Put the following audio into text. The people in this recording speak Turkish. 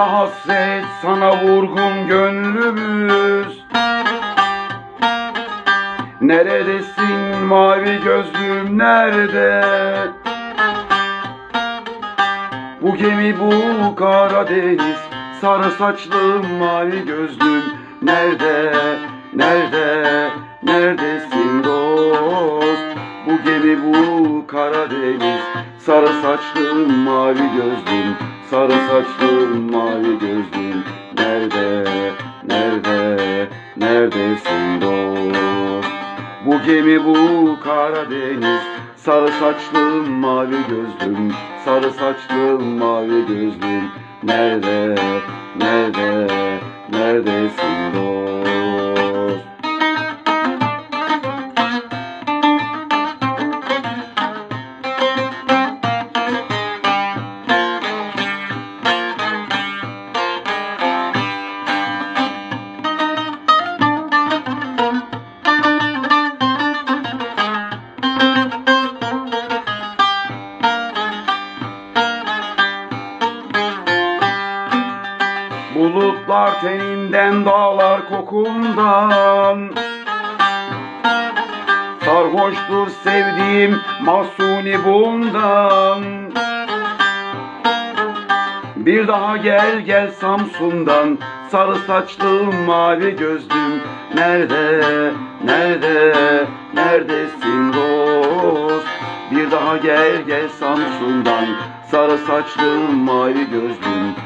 hasret sana vurgun gönlümüz. Neredesin mavi gözlüm nerede? Bu gemi bu Karadeniz Sarı saçlım mavi gözlüm. Nerede, nerede, neredesin dost? Bu gemi bu Karadeniz Sarı saçlım mavi gözlüm Sarı saçlım mavi gözlüm Nerede, nerede, neredesin dost? Bu gemi bu Karadeniz Sarı saçlım mavi gözlüm Sarı saçlım mavi gözlüm Nerede, nerede, neredesin dost? Bulutlar teninden dağlar kokundan. Sarhoştur sevdiğim mahsuni bundan. Bir daha gel gel Samsun'dan. Sarı saçlım mavi gözlüm. Nerede, nerede, neredesin dost? Bir daha gel gel Samsun'dan. Sarı saçlım mavi gözlüm